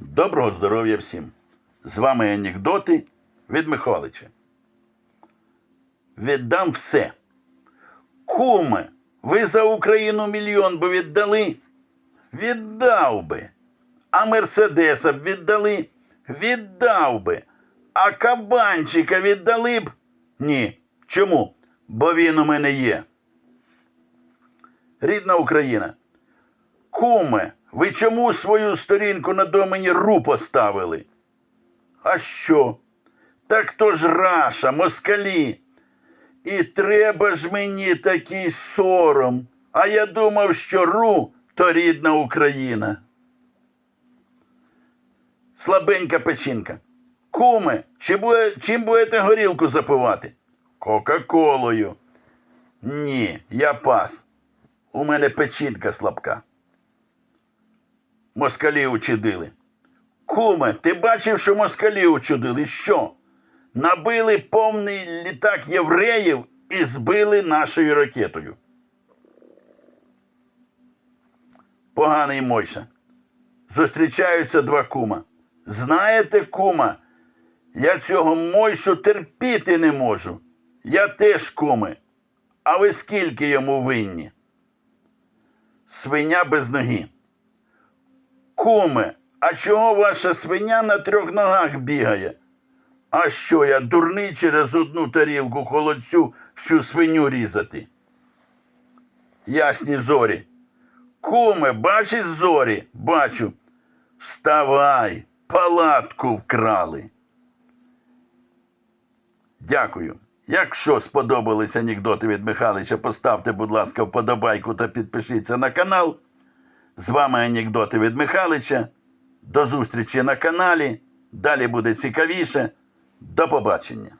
Доброго здоров'я всім! З вами анекдоти від Михайлича. Віддам все. Куме, ви за Україну мільйон би віддали? Віддав би. А Мерседеса б віддали? Віддав би. А кабанчика віддали б? Ні. Чому? Бо він у мене є. Рідна Україна. Куме, ви чому свою сторінку на домені ру поставили? А що? Так то ж раша, москалі. І треба ж мені такий сором. А я думав, що ру то рідна Україна. Слабенька печінка. Куме, чи буде, чим будете горілку запивати? Кока-колою. Ні, я пас. У мене печінка слабка. Москалі учудили. Куме, ти бачив, що москалі учудили? Що? Набили повний літак євреїв і збили нашою ракетою. Поганий Мойша. Зустрічаються два кума. Знаєте, кума, я цього Мойшу терпіти не можу. Я теж куми. А ви скільки йому винні? Свиня без ноги. Куме, а чого ваша свиня на трьох ногах бігає? А що я дурний через одну тарілку холодцю всю свиню різати? Ясні зорі. Куме, бачиш зорі? Бачу. Вставай, палатку вкрали. Дякую. Якщо сподобались анекдоти від Михайлича, поставте, будь ласка, вподобайку та підпишіться на канал. З вами анекдоти від Михайлича. До зустрічі на каналі. Далі буде цікавіше. До побачення.